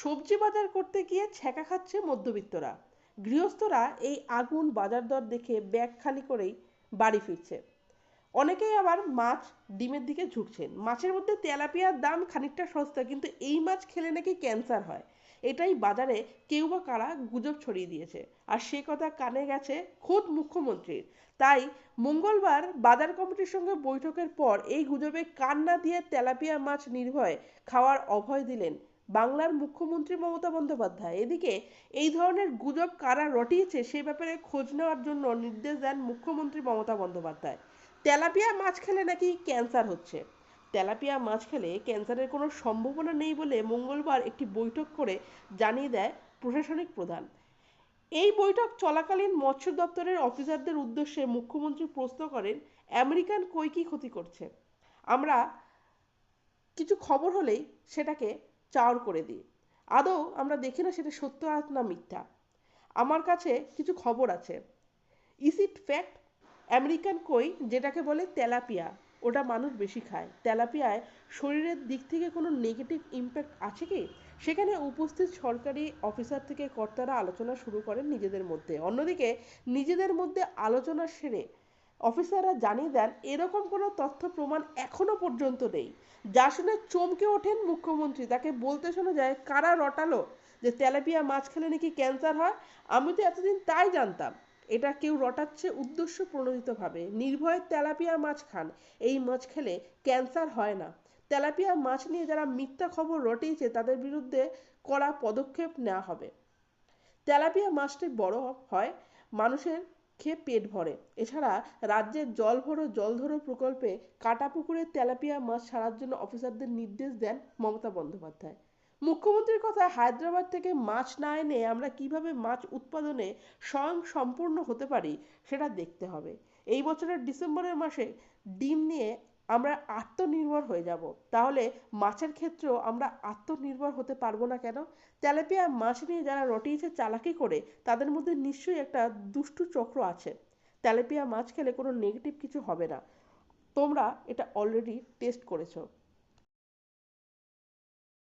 সবজি বাজার করতে গিয়ে ছ্যাঁকা খাচ্ছে মধ্যবিত্তরা। গৃহস্থরা এই আগুন বাজার দর দেখে ব্যাগ খালি করেই বাড়ি ফিরছে। অনেকেই আবার মাছ ডিমের দিকে ঝুঁকছেন। মাছের মধ্যে তেলাপিয়ার দাম খানিকটা সস্তা, কিন্তু এই মাছ খেলে নাকি ক্যান্সার হয়। এটাই বাজারে কেউ বা কারা গুজব ছড়িয়ে দিয়েছে। আর সে কথা কানে গেছে খোদ মুখ্যমন্ত্রীর। তাই মঙ্গলবার বাজার কমিটির সঙ্গে বৈঠকের পর এই গুজবে কান না দিয়ে তেলাপিয়া মাছ নির্ভয়ে খাওয়ার অভয় দিলেন বাংলার মুখ্যমন্ত্রী মমতা বন্দ্যোপাধ্যায়। এদিকে এই ধরনের গুজব কারা রটিয়েছে সে ব্যাপারে খোঁজ নেওয়ার জন্য নির্দেশ দেন মুখ্যমন্ত্রী মমতা বন্দ্যোপাধ্যায়। তেলাপিয়া মাছ খেলে নাকি ক্যান্সার হচ্ছে? তেলাপিয়া মাছ খেলে ক্যান্সারের কোনো সম্ভাবনা নেই বলে মঙ্গলবার একটি বৈঠক করে জানিয়ে দেয় প্রশাসনিক প্রধান। এই বৈঠক চলাকালীন মৎস্য দপ্তরের অফিসারদের উদ্দেশ্যে মুখ্যমন্ত্রী প্রশ্ন করেন, আমেরিকান কই কি ক্ষতি করছে? আমরা কিছু খবর হলেই সেটাকে চাওর করে দিই। আদৌ আমরা দেখি না সেটা সত্য না মিথ্যা। আমার কাছে কিছু খবর আছে। ইস ইট ফ্যাক্ট আমেরিকান কই, যেটাকে বলে তেলাপিয়া, ওটা মানুষ বেশি খায়। তেলাপিয়ায় শরীরের দিক থেকে কোনো নেগেটিভ ইম্প্যাক্ট আছে কি? সেখানে উপস্থিত সরকারি অফিসার থেকে কর্তারা আলোচনা শুরু করেন নিজেদের মধ্যে। অন্যদিকে নিজেদের মধ্যে আলোচনা সেরে অফিসাররা জানিয়ে দেন, এরকম কোনো তথ্য প্রমাণ এখনও পর্যন্ত নেই। যা শুনে চমকে ওঠেন মুখ্যমন্ত্রী। তাকে বলতে শোনা যায়, কারা রটালো? যে তেলাপিয়া মাছ খেলে নাকি ক্যান্সার হয়? আমি তো এতদিন তাই জানতাম। এটা কেউ রটাচ্ছে উদ্দেশ্য প্রণোদিতভাবে। নির্ভয়ে তেলাপিয়া মাছ খান। এই মাছ খেলে ক্যান্সার হয় না। তেলাপিয়া মাছ নিয়ে যারা মিথ্যা খবর রটিয়েছে, তাদের বিরুদ্ধে কড়া পদক্ষেপ নেওয়া হবে। তেলাপিয়া মাছটি বড় হয় মানুষের খেয়ে পেট ভরে। এছাড়া রাজ্যের জল ভরো জল ধরো প্রকল্পে কাটা পুকুরের তেলাপিয়া মাছ ছাড়ার জন্য অফিসারদের নির্দেশ দেন মমতা বন্দ্যোপাধ্যায়। মুখ্যমন্ত্রীর কথা হায়দ্রাবাদ থেকে মাছ না এনে আমরা কীভাবে মাছ উৎপাদনে স্বয়ং সম্পূর্ণ হতে পারি, সেটা দেখতে হবে। এই বছরের ডিসেম্বরের মাসে ডিম নিয়ে আমরা আত্মনির্ভর হয়ে যাব। তাহলে মাছের ক্ষেত্রেও আমরা আত্মনির্ভর হতে পারব না কেন? তেলাপিয়া মাছ নিয়ে যারা রটিয়েছে চালাকি করে, তাদের মধ্যে নিশ্চয়ই একটা দুষ্টু চক্র আছে। তেলাপিয়া মাছ খেলে কোনো নেগেটিভ কিছু হবে না। তোমরা এটা অলরেডি টেস্ট করেছ।